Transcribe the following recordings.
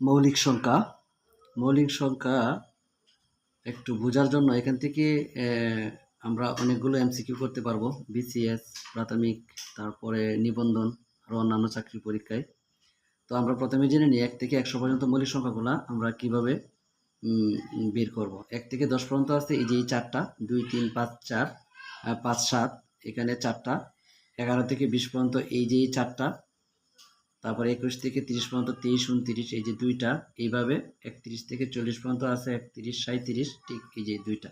মৌলিক সংখ্যা। মৌলিক সংখ্যা একটু বোঝার জন্য এখান থেকে আমরা অনেকগুলো এমসিকিউ করতে পারব। বিসিএস প্রাথমিক, তারপরে নিবন্ধন, আর অন্যান্য চাকরি পরীক্ষায়। তো আমরা প্রথমে জেনে নিই, এক থেকে একশো পর্যন্ত মৌলিক সংখ্যাগুলো আমরা কীভাবে বের করব। এক থেকে দশ পর্যন্ত আছে এই যে এই চারটা, দুই, তিন, পাঁচ, চার পাঁচ, সাত, এখানে চারটা। এগারো থেকে বিশ পর্যন্ত এই যে এই চারটা তারপরে একুশ থেকে তিরিশ পর্যন্ত তেইশ, উনত্রিশ, এই যে দুইটা, এইভাবে একত্রিশ থেকে চল্লিশ পর্যন্ত আছে, একত্রিশ সাঁত্রিশ ঠিক এই যে দুইটা।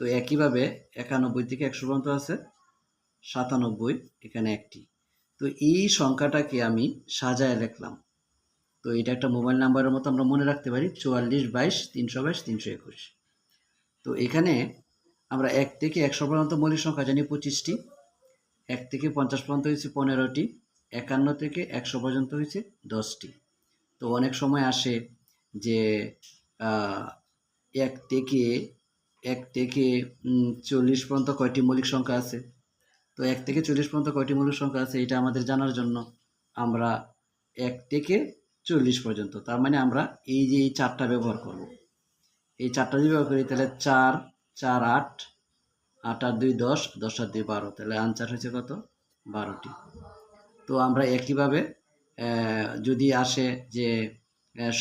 তো একইভাবে একানব্বই থেকে একশো পর্যন্ত আছে, সাতানব্বই এখানে একটি। তো এই সংখ্যাটাকে আমি সাজায় লিখলাম। তো এটা একটা মোবাইল নাম্বারের মতো আমরা মনে রাখতে পারি, চুয়াল্লিশ, বাইশ, তিনশো বাইশ, তিনশো একুশ। তো এখানে আমরা এক থেকে একশো পর্যন্ত মৌলিক সংখ্যা জানি পঁচিশটি, এক থেকে পঞ্চাশ পর্যন্ত হয়েছে পনেরোটি একান্ন থেকে একশো পর্যন্ত হয়েছে, দশটি। তো অনেক সময় আসে যে এক থেকে এক থেকে চল্লিশ পর্যন্ত কয়টি মৌলিক সংখ্যা আছে? তো এক থেকে চল্লিশ পর্যন্ত কয়টি মৌলিক সংখ্যা আছে এটা আমাদের জানার জন্য আমরা এক থেকে চল্লিশ পর্যন্ত, তার মানে আমরা এই যে এই চারটা ব্যবহার করব। এই চারটা যদি ব্যবহার করি, তাহলে চার চার আট আট আর দুই দশ দশ আর দুই বারো, তাহলে আনসার হয়েছে কত? বারোটি। তো আমরা একইভাবে যদি আসে যে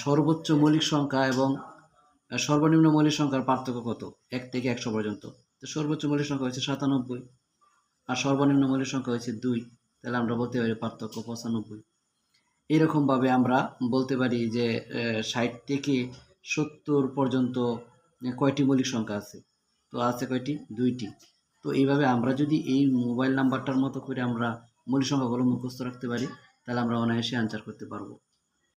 সর্বোচ্চ মৌলিক সংখ্যা এবং সর্বনিম্ন মৌলিক সংখ্যার পার্থক্য কত? এক থেকে একশো পর্যন্ত। তো সর্বোচ্চ মৌলিক সংখ্যা হচ্ছে সাতানব্বই, আর সর্বনিম্ন মৌলিক সংখ্যা হচ্ছে দুই। তাহলে আমরা বলতে পারি পার্থক্য পঁচানব্বই। এরকমভাবে আমরা বলতে পারি যে ষাট থেকে সত্তর পর্যন্ত কয়টি মৌলিক সংখ্যা আছে? তো আছে কয়টি? দুইটি। তো এইভাবে আমরা যদি এই মোবাইল নাম্বারটার মতো করে আমরা মৌলিক সংখ্যাগুলো মুখস্থ রাখতে পারি তাহলে আমরা অনায়াসে আনসার করতে পারব।